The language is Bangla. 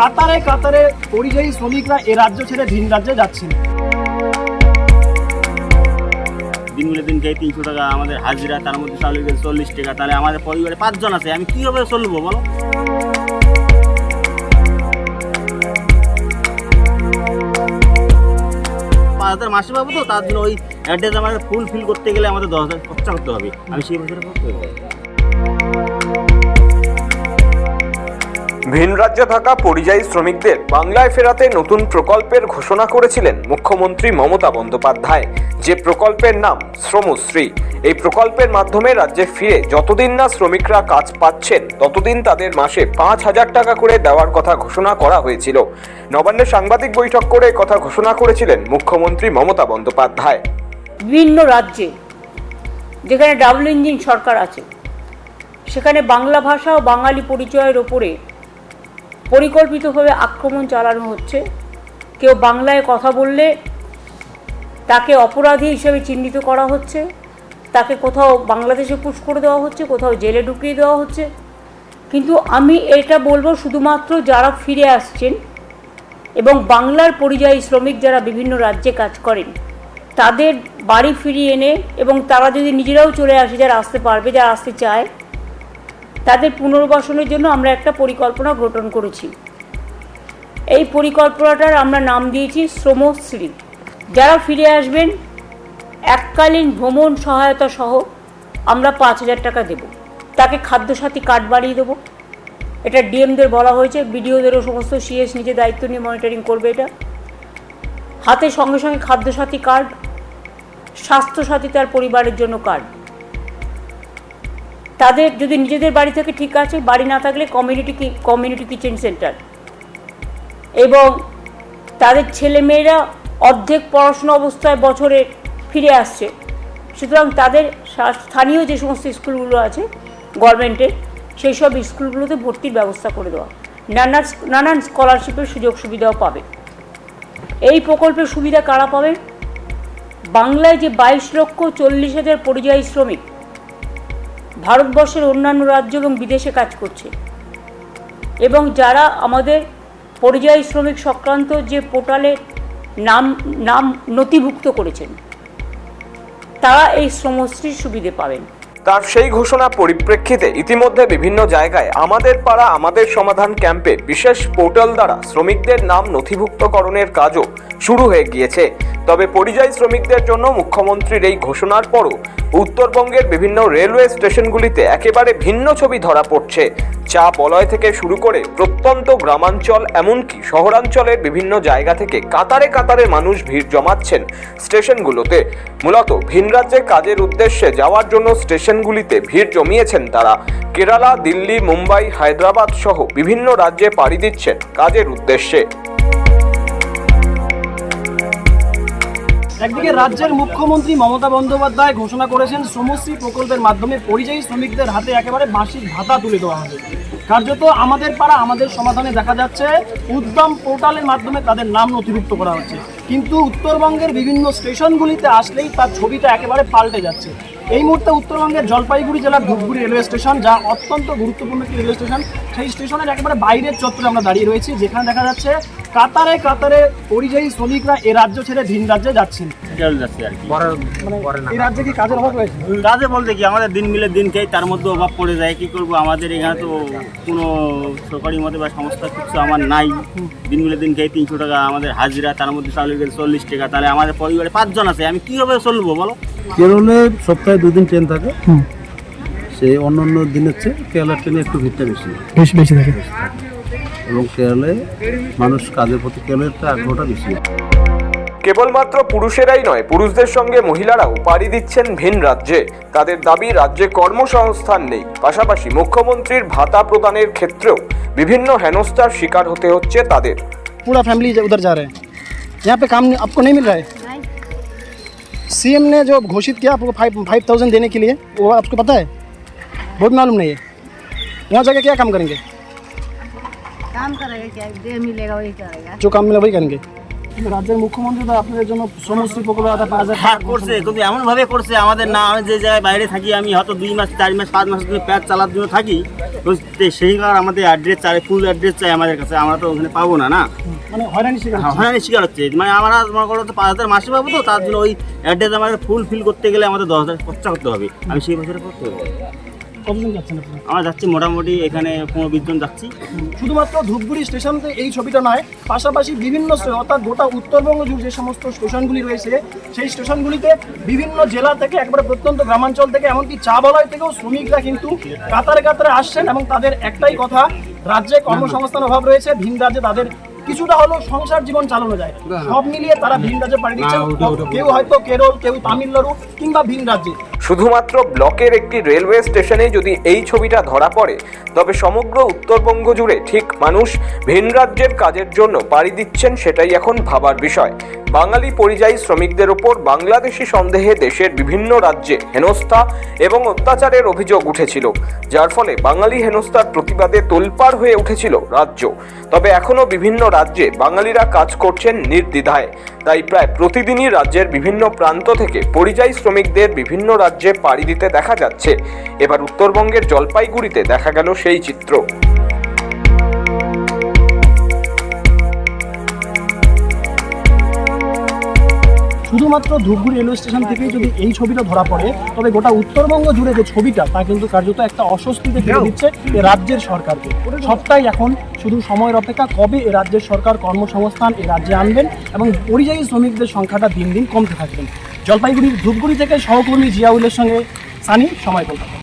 কাতারে কাতারে পরিযায়ী শ্রমিকরা এ রাজ্য ছেড়ে ভিন রাজ্যে যাচ্ছেন। দিন মিলে দিন খেয়ে তিনশো টাকা আমাদের হাজিরা, তার মধ্যে গেছে চল্লিশ টাকা। তাহলে আমাদের পরিবারে পাঁচজন আছে, আমি কীভাবে চলবো বলো? পাঁচ হাজার মাসে পাবো তো, তার জন্য ওই অ্যাড্রেস আমাদের ফুল ফিল করতে গেলে আমাদের দশ হাজার খরচা করতে হবে। আমি সেই বছরে করতে হবে ভিন রাজ্যে থাকা পরিযায়ী শ্রমিকদের বাংলায় ফেরাতে নতুন প্রকল্পের ঘোষণা করেছিলেন মুখ্যমন্ত্রী মমতা বন্দ্যোপাধ্যায়। যে প্রকল্পের নাম শ্রমশ্রী। এই প্রকল্পের মাধ্যমে রাজ্যে ফিরে যতদিন না শ্রমিকরা কাজ পাচ্ছেন, ততদিন তাদের মাসে পাঁচ হাজার টাকা করে দেওয়ার কথা ঘোষণা করা হয়েছিল। নবান্নে সাংবাদিক বৈঠক করে কথা ঘোষণা করেছিলেন মুখ্যমন্ত্রী মমতা বন্দ্যোপাধ্যায়। বিভিন্ন রাজ্যে, যেখানে ডাবল ইঞ্জিন সরকার আছে, সেখানে বাংলা ভাষা ও বাঙালি পরিচয়ের ওপরে পরিকল্পিতভাবে আক্রমণ চালানো হচ্ছে। কেউ বাংলায় কথা বললে তাকে অপরাধী হিসেবে চিহ্নিত করা হচ্ছে। তাকে কোথাও বাংলাদেশে পুশ করে দেওয়া হচ্ছে, কোথাও জেলে ঢুকিয়ে দেওয়া হচ্ছে। কিন্তু আমি এটা বলব শুধুমাত্র যারা ফিরে আসছেন এবং বাংলার পরিযায়ী শ্রমিক যারা বিভিন্ন রাজ্যে কাজ করেন, তাদের বাড়ি ফিরিয়ে এনে এবং তারা যদি নিজেরাও চলে আসে, যারা আসতে পারবে, যারা আসতে চায় তাদের পুনর্বাসনের জন্য আমরা একটা পরিকল্পনা গঠন করেছি। এই পরিকল্পনাটার আমরা নাম দিয়েছি শ্রমশ্রী যারা ফিরে আসবেন, এককালীন ভ্রমণ সহায়তা সহ আমরা পাঁচ হাজার টাকা দেব। তাকে খাদ্যসাথী কার্ড বাড়িয়ে দেবো। এটা ডিএমদের বলা হয়েছে, বিডিওদেরও সমস্ত সিএস নিজে দায়িত্ব নিয়ে মনিটরিং করবে এটা। হাতে সঙ্গে সঙ্গে খাদ্যসাথী কার্ড, স্বাস্থ্যসাথী তার পরিবারের জন্য কার্ড। তাদের যদি নিজেদের বাড়ি থেকে ঠিক আছে, বাড়ি না থাকলে কমিউনিটি কমিউনিটি কিচেন সেন্টার এবং তাদের ছেলেমেয়েরা অর্ধেক পড়াশোনা অবস্থায় বছরে ফিরে আসছে। সুতরাং তাদের স্থানীয় যে সমস্ত স্কুলগুলো আছে, গভর্নমেন্টের, সেই সব স্কুলগুলোতে ভর্তির ব্যবস্থা করে দেওয়া। নানান নানান স্কলারশিপের সুযোগ সুবিধাও পাবে। এই প্রকল্পের সুবিধা কারা পাবে? বাংলায় যে বাইশ লক্ষ চল্লিশ হাজার পরিযায়ী শ্রমিক ভারতবর্ষের অন্যান্য রাজ্য এবং বিদেশে কাজ করছে। এবং যারা আমাদের পরিযায়ী শ্রমিক সংক্রান্ত যে পোর্টালে নাম নাম নথিভুক্ত করেছেন, তারা এই শ্রমশ্রীর সুবিধে পাবেন। তার সেই ঘোষণা পরিপ্রেক্ষিতে ইতিমধ্যে বিভিন্ন জায়গায় আমাদের পাড়া, আমাদের সমাধান ক্যাম্পে বিশেষ পোর্টাল দ্বারা শ্রমিকদের নাম নথিভুক্তকরণের কাজও শুরু হয়ে গিয়েছে। তবে পরিযায়ী শ্রমিকদের জন্য মুখ্যমন্ত্রীর এই ঘোষণার পরও উত্তরবঙ্গের বিভিন্ন রেলওয়ে স্টেশনগুলিতে একেবারে ভিন্ন ছবি ধরা পড়ছে। চা বলয় থেকে শুরু করে প্রত্যন্ত গ্রামাঞ্চল, এমনকি শহরাঞ্চলের বিভিন্ন জায়গা থেকে কাতারে কাতারে মানুষ ভিড় জমাচ্ছেন স্টেশনগুলোতে। মূলত ভিন রাজ্যে কাজের উদ্দেশ্যে যাওয়ার জন্য স্টেশনগুলিতে ভিড় জমিয়েছেন তারা। কেরালা, দিল্লি, মুম্বাই, হায়দ্রাবাদ সহ বিভিন্ন রাজ্যে পাড়ি দিচ্ছেন কাজের উদ্দেশ্যে। একদিকে রাজ্যের মুখ্যমন্ত্রী মমতা বন্দ্যোপাধ্যায় ঘোষণা করেছেন শ্রমশ্রী প্রকল্পের মাধ্যমে পরিযায়ী শ্রমিকদের হাতে একেবারে মাসিক ভাতা তুলে দেওয়া হবে। কার্যত আমাদের পাড়া আমাদের সমাধানে দেখা যাচ্ছে, উদ্যম পোর্টালের মাধ্যমে তাদের নাম নথিভুক্ত করা হচ্ছে। কিন্তু উত্তরবঙ্গের বিভিন্ন স্টেশনগুলিতে আসলেই তার ছবিটা একেবারে পাল্টে যাচ্ছে। এই মুহূর্তে উত্তরবঙ্গের জলপাইগুড়ি জেলার ধূপগুড়ি রেলওয়ে স্টেশন যা অত্যন্ত গুরুত্বপূর্ণ একটি রেলওয়ে স্টেশন সেই স্টেশনের একেবারে বাইরের চত্বরে আমরা দাঁড়িয়ে রয়েছি যেখানে দেখা যাচ্ছে কাতারে কাতারে পরিযায়ী শ্রমিকরা এ রাজ্য ছেড়ে ভিন রাজ্যে যাচ্ছেন। চলে যাচ্ছে আর কি। মানে এই রাজ্যে কি কাজের অভাব রয়েছে? কাজে বলতে কি আমাদের দিন মিলে দিন খেয়ে তার মধ্যে অভাব পড়ে যায় কি করব? আমাদের এখানে তো কোনো সরকারি মতে বা সংস্থা কিছু আমার নাই। দিন মিলে দিন খেয়ে তিনশো টাকা আমাদের হাজিরা তার মধ্যে চালু গেছে চল্লিশ টাকা তাহলে আমাদের পরিবারে পাঁচজন আছে আমি কীভাবে চলবো বলো? কেরলে সপ্তাহে দুদিন ট্রেন থাকে। অন্য অন্য ট্রেনে একটু ভিড়টা বেশি বেশি বেশি থাকে। এবং কেরলে মানুষ কাজের প্রতি কেরলের আগ্রহটা বেশি কেবলমাত্র পুরুষেরাই নয় পুরুষদের সঙ্গে মহিলারাও পাড়ি দিচ্ছেন ভিন রাজ্যে। তাদের দাবি রাজ্যে কর্মসংস্থান নেই। পাশাপাশি মুখ্যমন্ত্রীর ভাতা প্রদানের ক্ষেত্রেও বিভিন্ন হেনস্থার শিকার হতে হচ্ছে তাদের। পুরা ফ্যামিলি উধার যা রে। यहाँ पे काम आपको नहीं मिल रहा है? सीएम ने जो घोषित किया आपको फाइव फाइव थाउज़ेंड देने के लिए वो आपको पता है? बहुत मालूम नहीं है। यहाँ जाके क्या काम करेंगे? काम करेगा क्या? जो मिलेगा वही करेगा। जो काम मिलेगा वही करेंगे। রাজ্যের মুখ্যমন্ত্রী তো আপনাদের জন্য সমশ্রী প্রকল্প পাঁচ হ্যাঁ করছে কিন্তু এমনভাবে করছে আমাদের না আমি যে জায়গায় বাইরে থাকি আমি হয়তো দুই মাস চার মাস পাঁচ মাস ধরে প্যাচ চালার জন্য থাকি তো তে- আমাদের অ্যাড্রেস চাই ফুল অ্যাড্রেস চাই আমাদের কাছে আমরা তো ওখানে পাবো না না? মানে হয়রানি শিকার হচ্ছে। হয়রানি শিকার হচ্ছে মানে আমরা মনে করো তো পাঁচ হাজার মাসে পাবো তো তার জন্য ওই অ্যাড্রেস আমাদের ফুল ফিল করতে গেলে আমাদের দশ হাজার খরচা করতে হবে। আমি সেই বছরে করতে হবে কতজন যাচ্ছেন আপনি আমরা যাচ্ছি মোটামুটি এখানে পনেরো বিশ জন যাচ্ছি। শুধুমাত্র ধূপগুড়ি স্টেশনতে এই ছবিটা নয় পাশাপাশি বিভিন্ন অর্থাৎ গোটা উত্তরবঙ্গ জুড়ে যে সমস্ত স্টেশনগুলি রয়েছে সেই স্টেশনগুলিতে বিভিন্ন জেলা থেকে একবারে প্রত্যন্ত গ্রামাঞ্চল থেকে এমনকি চা বলয় থেকেও শ্রমিকরা কিন্তু কাতারে কাতারে আসছেন এবং তাদের একটাই কথা রাজ্যে কর্মসংস্থান অভাব রয়েছে ভিন রাজ্যে তাদের কিছুটা হলেও সংসার জীবন চালানো যায়। সব মিলিয়ে তারা ভিন রাজ্যে পাড়ি দিচ্ছেন কেউ হয়তো কেরল কেউ তামিলনাড়ু কিংবা ভিন রাজ্যে। শুধুমাত্র ব্লকের একটি রেলওয়ে স্টেশনে যদি এই ছবিটা ধরা পড়ে তবে সমগ্র উত্তরবঙ্গ জুড়ে ঠিক মানুষ ভিন রাজ্যের কাজের জন্য পাড়ি দিচ্ছেন সেটাই এখন ভাবার বিষয়। বাঙালি পরিযায়ী শ্রমিকদের ওপর বাংলাদেশি সন্দেহে দেশের বিভিন্ন রাজ্যে হেনস্থা এবং অত্যাচারের অভিযোগ উঠেছিল যার ফলে বাঙালি হেনস্থার প্রতিবাদে তোলপাড় হয়ে উঠেছিল রাজ্য। তবে এখনও বিভিন্ন রাজ্যে বাঙালিরা কাজ করছেন নির্দ্বিধায়। তাই প্রায় প্রতিদিনই রাজ্যের বিভিন্ন প্রান্ত থেকে পরিযায়ী শ্রমিকদের বিভিন্ন রাজ্যে পাড়ি দিতে দেখা যাচ্ছে। এবার উত্তরবঙ্গের জলপাইগুড়িতে দেখা গেল সেই চিত্র। শুধুমাত্র ধূপগুড়ি রেলওয়ে স্টেশন থেকেই যদি এই ছবিটা ধরা পড়ে তবে গোটা উত্তরবঙ্গ জুড়ে যে ছবিটা তা কিন্তু কার্যত একটা অস্বস্তিতে ফেলে দিচ্ছে এ রাজ্যের সরকারকে। সবটাই এখন শুধু সময়ের অপেক্ষা কবে এ রাজ্যের সরকার কর্মসংস্থান এ রাজ্যে আনবেন এবং পরিযায়ী শ্রমিকদের সংখ্যাটা দিন দিন কমতে থাকবেন। জলপাইগুড়ির ধূপগুড়ি থেকে সহকর্মী জিয়াউলের সঙ্গে সানি সময় কলকাতা